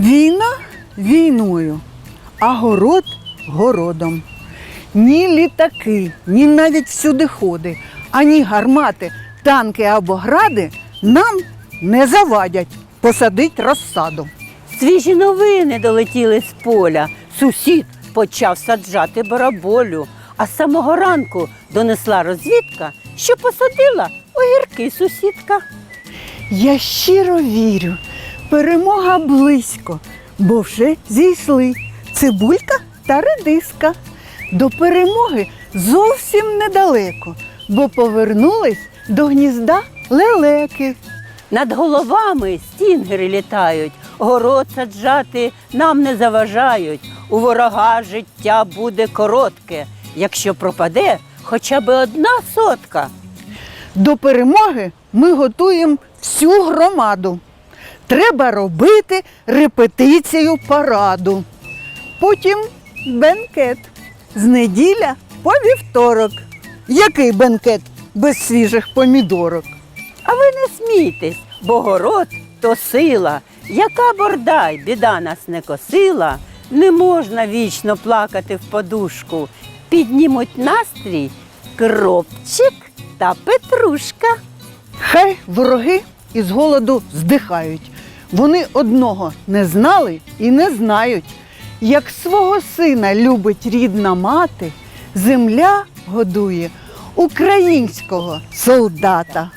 Війна війною, а город городом. Ні літаки, ні навіть всюдиходи, ані гармати, танки або гради нам не завадять посадить розсаду. Свіжі новини долетіли з поля. Сусід почав саджати бараболю, а з самого ранку донесла розвідка, що посадила огірки сусідка. Я щиро вірю, перемога близько, бо вже зійшли цибулька та редиска. До перемоги зовсім недалеко, бо повернулись до гнізда лелеки. Над головами стінгери літають, город саджати нам не заважають. У ворога життя буде коротке, якщо пропаде хоча б одна сотка. До перемоги ми готуємо всю громаду. Треба робити репетицію параду. Потім бенкет. З неділя по вівторок. Який бенкет без свіжих помідорок? А ви не смійтесь, бо город то сила. Яка бордай, біда нас не косила, не можна вічно плакати в подушку. Піднімуть настрій кропчик та петрушка. Хай вороги із голоду здихають. Вони одного не знали і не знають. Як свого сина любить рідна мати, земля годує українського солдата.